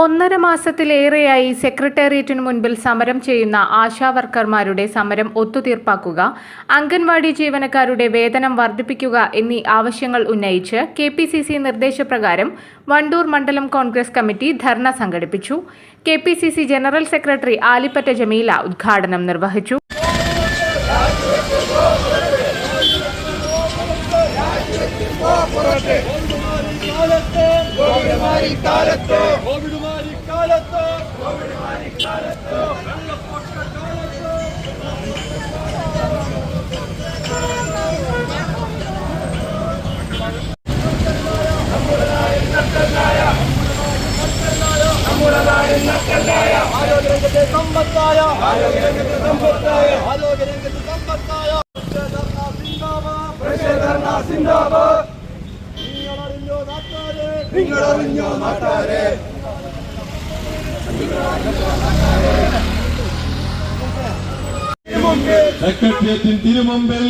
ഒന്നര മാസത്തിലേറെയായി സെക്രട്ടേറിയറ്റിനു മുൻപിൽ സമരം ചെയ്യുന്ന ആശാവർക്കർമാരുടെ സമരം ഒത്തുതീർപ്പാക്കുക അംഗൻവാടി ജീവനക്കാരുടെ വേതനം വർദ്ധിപ്പിക്കുക എന്നീ ആവശ്യങ്ങൾ ഉന്നയിച്ച് കെ പി സി സി നിർദ്ദേശപ്രകാരം വണ്ടൂർ മണ്ഡലം കോൺഗ്രസ് കമ്മിറ്റി ധർണ സംഘടിപ്പിച്ചു. K P C C general secretary Alippatta Jameela ഉദ്ഘാടനം നിർവഹിച്ചു. ആരോഗ്യരംഗത്തെ സമ്പത്തായ ആരോഗ്യരംഗത്തെ സമ്പത്തായ ആരോഗ്യരംഗത്തെ സമ്പത്തായ പ്രക്ഷേധർണ സിന്ദാബാദ് നിങ്ങളറിഞ്ഞോ നാട്ടാരെ നിങ്ങളറിഞ്ഞോ നാട്ടാരെ സെക്രട്ടേറിയറ്റിന് തിരുമുമ്പിൽ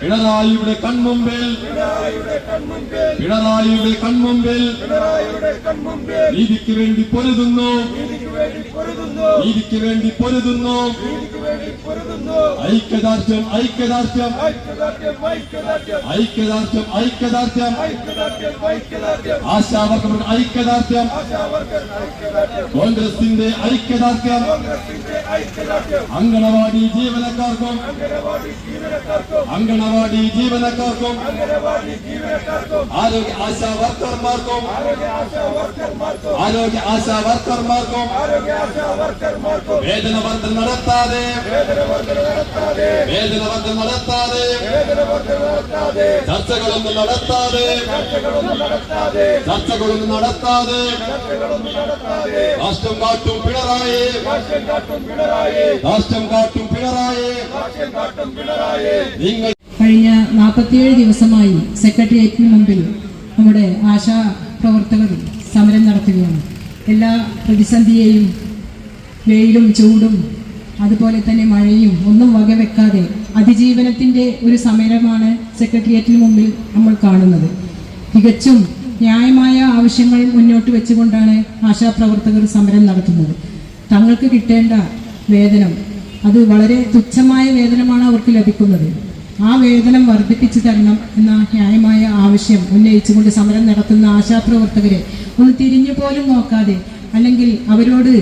പിണറായിയുടെ കൺമുമ്പിൽ പിണറായിയുടെ കൺമുമ്പിൽ നീതിക്ക് വേണ്ടി പൊരുതുന്നു നീതിക്ക് വേണ്ടി പൊരുതുന്നു ഐക്യദാർഢ്യം ഐക്യദാർഢ്യം. ഐക്യദാർഢ്യം ഐക്യദാർഢ്യം. ആശാവർക്കറുടെ ഐക്യദാർഢ്യം. കോൺഗ്രസിന്റെ ഐക്യദാർഢ്യം. അങ്കണവാടി ജീവനക്കാർക്കും. അങ്കണവാടി ജീവനക്കാർക്കും. ആരോഗ്യ ആശാ വർക്കർമാർക്കും ആരോഗ്യ ആശാ വർക്കർമാർക്കും വേതന വർദ്ധന നടത്താതെ വേതന വർദ്ധന നടത്താതെ. ചർച്ചകളൊന്നും നടത്താതെ. ചർച്ചകളൊന്നും നടത്താതെ. രാഷ്ട്രം കാട്ടും പിണറായി. രാഷ്ട്രം കാട്ടും പിണറായി. നിങ്ങൾ കഴിഞ്ഞ നാൽപ്പത്തിയേഴ് ദിവസമായി സെക്രട്ടേറിയറ്റിന് മുമ്പിൽ നമ്മുടെ ആശാ പ്രവർത്തകർ സമരം നടത്തുകയാണ്. എല്ലാ പ്രതിസന്ധിയെയും വെയിലും ചൂടും അതുപോലെ തന്നെ മഴയും ഒന്നും വകവെക്കാതെ അതിജീവനത്തിന്റെ ഒരു സമരമാണ് സെക്രട്ടേറിയറ്റിന് മുമ്പിൽ നമ്മൾ കാണുന്നത്. തികച്ചും ന്യായമായ ആവശ്യങ്ങൾ മുന്നോട്ട് വെച്ചുകൊണ്ടാണ് ആശാപ്രവർത്തകർ സമരം നടത്തുന്നത്. തങ്ങൾക്ക് കിട്ടേണ്ട വേതനം അത് വളരെ തുച്ഛമായ വേതനമാണ് അവർക്ക് ലഭിക്കുന്നത്. ആ വേതനം വർദ്ധിപ്പിച്ചു തരണം എന്ന ന്യായമായ ആവശ്യം ഉന്നയിച്ചുകൊണ്ട് സമരം നടത്തുന്ന ആശാപ്രവർത്തകരെ ഒന്ന് തിരിഞ്ഞു പോലും നോക്കാതെ അല്ലെങ്കിൽ അവരോട്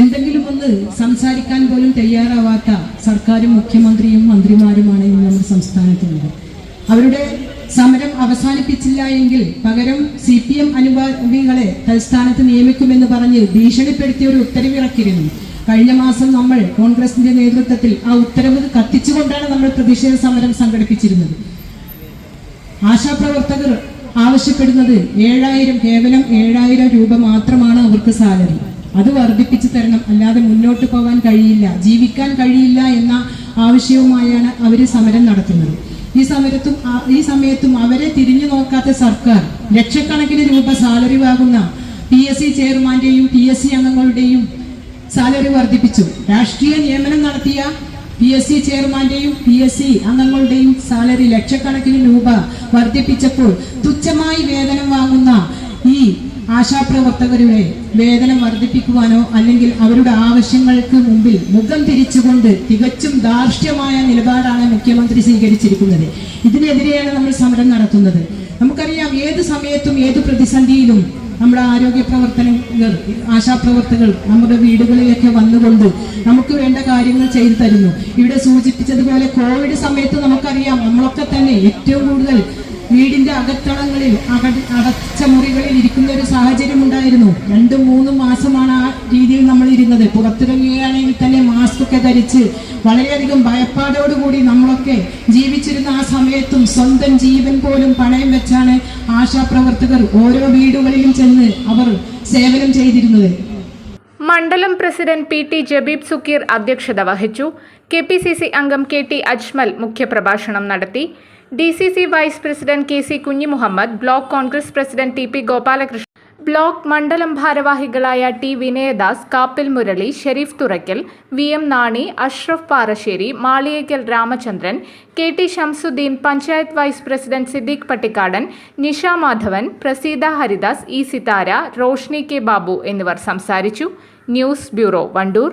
എന്തെങ്കിലും ഒന്ന് സംസാരിക്കാൻ പോലും തയ്യാറാവാത്ത സർക്കാരും മുഖ്യമന്ത്രിയും മന്ത്രിമാരുമാണ് ഇന്ന് നമ്മുടെ സംസ്ഥാനത്തുള്ളത്. അവരുടെ സമരം അവസാനിപ്പിച്ചില്ല എങ്കിൽ പകരം സി പി എം അനുഭാവികളെ തൽസ്ഥാനത്ത് നിയമിക്കുമെന്ന് പറഞ്ഞ് ഭീഷണിപ്പെടുത്തിയ ഒരു ഉത്തരവിറക്കിയിരുന്നു. കഴിഞ്ഞ മാസം നമ്മൾ കോൺഗ്രസിന്റെ നേതൃത്വത്തിൽ ആ ഉത്തരവ് കത്തിച്ചുകൊണ്ടാണ് നമ്മൾ പ്രതിഷേധ സമരം സംഘടിപ്പിച്ചിരുന്നത്. ആശാപ്രവർത്തകർ ആവശ്യപ്പെടുന്നത് ഏഴായിരം കേവലം ഏഴായിരം രൂപ മാത്രമാണ് അവർക്ക് സാലറി. അത് വർദ്ധിപ്പിച്ചു തരണം. അല്ലാതെ മുന്നോട്ട് പോകാൻ കഴിയില്ല. ജീവിക്കാൻ കഴിയില്ല എന്ന ആവശ്യവുമായാണ് അവർ സമരം നടത്തുന്നത്. ഈ സമരത്തും ഈ സമയത്തും അവരെ തിരിഞ്ഞു നോക്കാത്ത സർക്കാർ ലക്ഷക്കണക്കിന് രൂപ സാലറി വാങ്ങുന്ന പി എസ് സി ചെയർമാന്റെയും പി എസ് സി അംഗങ്ങളുടെയും സാലറി വർദ്ധിപ്പിച്ചു. രാഷ്ട്രീയ നിയമനം നടത്തിയ പി എസ് സി ചെയർമാന്റെയും പി എസ് സി അംഗങ്ങളുടെയും സാലറി ലക്ഷക്കണക്കിന് രൂപ വർദ്ധിപ്പിച്ചപ്പോൾ തുച്ഛമായി വേതനം വാങ്ങുന്ന ഈ ആശാപ്രവർത്തകരുടെ വേതനം വർദ്ധിപ്പിക്കുവാനോ അല്ലെങ്കിൽ അവരുടെ ആവശ്യങ്ങൾക്ക് മുമ്പിൽ മുഖം തിരിച്ചുകൊണ്ട് തികച്ചും ദാർഷ്ട്യമായ നിലപാടാണ് മുഖ്യമന്ത്രി സ്വീകരിച്ചിരിക്കുന്നത്. ഇതിനെതിരെയാണ് നമ്മൾ സമരം നടത്തുന്നത്. നമുക്കറിയാം ഏത് സമയത്തും ഏത് പ്രതിസന്ധിയിലും നമ്മുടെ ആരോഗ്യ പ്രവർത്തനങ്ങൾ ആശാപ്രവർത്തകർ നമ്മുടെ വീടുകളിലൊക്കെ വന്നുകൊണ്ട് നമുക്ക് വേണ്ട കാര്യങ്ങൾ ചെയ്തു തരുന്നു. ഇവിടെ സൂചിപ്പിച്ചതുപോലെ കോവിഡ് സമയത്ത് നമുക്കറിയാം നമ്മളൊക്കെ തന്നെ ഏറ്റവും കൂടുതൽ വീടിന്റെ അകത്തളങ്ങളിൽ അക- അടച്ച മുറികളിൽ ഇരിക്കുന്ന ഒരു സാഹചര്യം ഉണ്ടായിരുന്നു. രണ്ടും മൂന്നും മാസമാണ് ആ രീതിയിൽ നമ്മൾ ഇരുന്നത്. പുറത്തിറങ്ങുകയാണെങ്കിൽ തന്നെ മാസ്ക് ഒക്കെ ധരിച്ച് വളരെയധികം ഭയപ്പാടോടുകൂടി നമ്മളൊക്കെ ജീവിച്ചിരുന്ന ആ സമയത്തും സ്വന്തം ജീവൻ പോലും പണയം വെച്ചാണ് ആശാപ്രവർത്തകർ ഓരോ വീടുകളിലും ചെന്ന് അവർ സേവനം ചെയ്തിരുന്നത്. മണ്ഡലം president P T Jabeeb Sukkeer അധ്യക്ഷത വഹിച്ചു. കെ പി സി സി അംഗം കെ ടി അജ്മൽ മുഖ്യപ്രഭാഷണം നടത്തി. D C C vice president K C Kunjimuhammad block Congress president T P Gopalakrishnan block മണ്ഡലം ഭാരവാഹികളായ T Vinayadas Kappil Murali Shareef Thurakkal V M Nani Ashraf Parasseri Maliyekkal Ramachandran K T Shamsuddin panchayat vice president Siddique Pattikkadan Nisha Madhavan Praseetha Haridas E Sithara Roshni K Babu എന്നിവർ സംസാരിച്ചു. News bureau Wandoor.